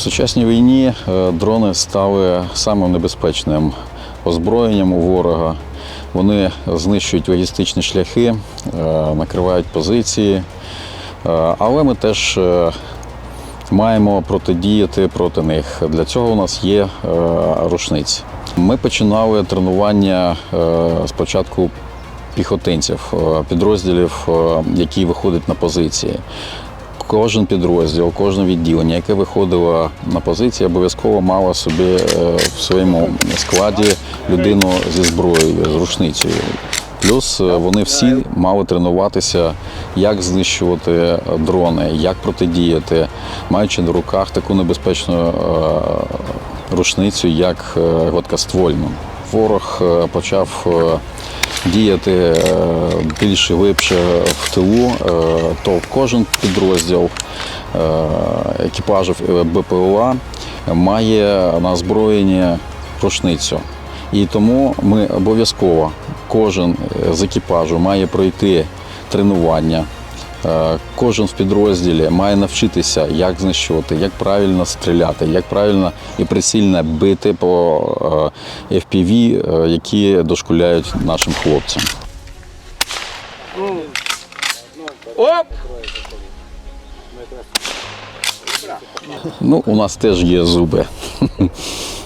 Сучасній війні е, дрони стали самим небезпечним озброєнням у ворога. Вони знищують логістичні шляхи, е, накривають позиції. Е, Але ми теж маємо протидіяти проти них. Для цього у нас є рушниці. Ми починали тренування спочатку піхотинців, підрозділів, які виходять на позиції. Кожен підрозділ, кожне відділення, яке виходило на позиції, обов'язково мало собі е, в своєму складі людину зі зброєю, з рушницею. Плюс е, вони всі мали тренуватися, як знищувати дрони, як протидіяти, маючи на руках таку небезпечну е, рушницю, як е, гладкоствольну. Ворог е, почав е, діяти е, більш глибше в тилу, е, то кожен підрозділ е, екіпажів БПЛА має на озброєнні рушницю. І тому ми обов'язково кожен з екіпажу має пройти тренування. Е, Кожен в підрозділі має навчитися, як знищувати, як правильно стріляти, як правильно і прицільно бити по е, FPV, е, які дошкуляють нашим хлопцям. Оп! Ну, у нас теж є зуби.